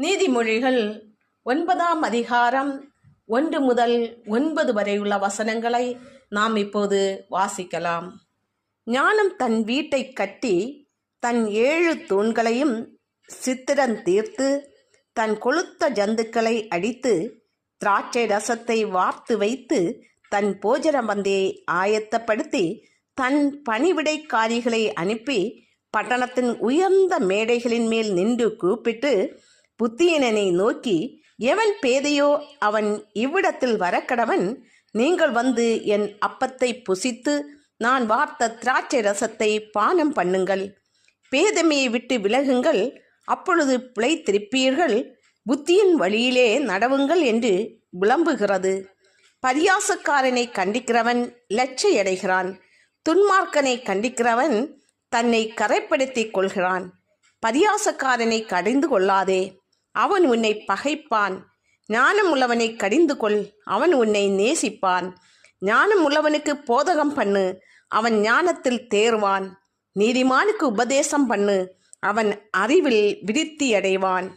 நீதிமொழிகள் ஒன்பதாம் அதிகாரம் ஒன்று முதல் ஒன்பது வரையுள்ள வசனங்களை நாம் இப்போது வாசிக்கலாம். ஞானம் தன் வீட்டை கட்டி தன் ஏழு தூண்களையும் சித்திரன் தீர்த்து தன் கொளுத்த ஜந்துக்களை அடித்து திராட்சை ரசத்தை வார்த்து வைத்து தன் போஜன பந்தியை ஆயத்தப்படுத்தி தன் பணிவிடைக்காரிகளை அனுப்பி பட்டணத்தின் உயர்ந்த மேடைகளின் மேல் நின்று கூப்பிட்டு புத்தியனனை நோக்கி எவன் பேதையோ அவன் இவ்விடத்தில் வரக்கடவன். நீங்கள் வந்து என் அப்பத்தை புசித்து நான் வார்த்த திராட்சை ரசத்தை பானம் பண்ணுங்கள். பேதமையை விட்டு விலகுங்கள். அப்பொழுது பிழை திருப்பீர்கள் புத்தியின் வழியிலே நடவுங்கள் என்று விளம்புகிறது. பரியாசக்காரனை கண்டிக்கிறவன் லட்சையடைகிறான். துன்மார்க்கனை கண்டிக்கிறவன் தன்னை கரைப்படுத்திக் கொள்கிறான். பரியாசக்காரனை கடிந்து கொள்ளாதே. அவன் உன்னை பகைப்பான். ஞானம் உள்ளவனை கடிந்து கொள் அவன் உன்னை நேசிப்பான். ஞானம் உள்ளவனுக்கு போதகம் பண்ணு அவன் ஞானத்தில் தேர்வான் நீதிமானுக்கு உபதேசம் பண்ணு அவன் அறிவில் விருத்தி அடைவான்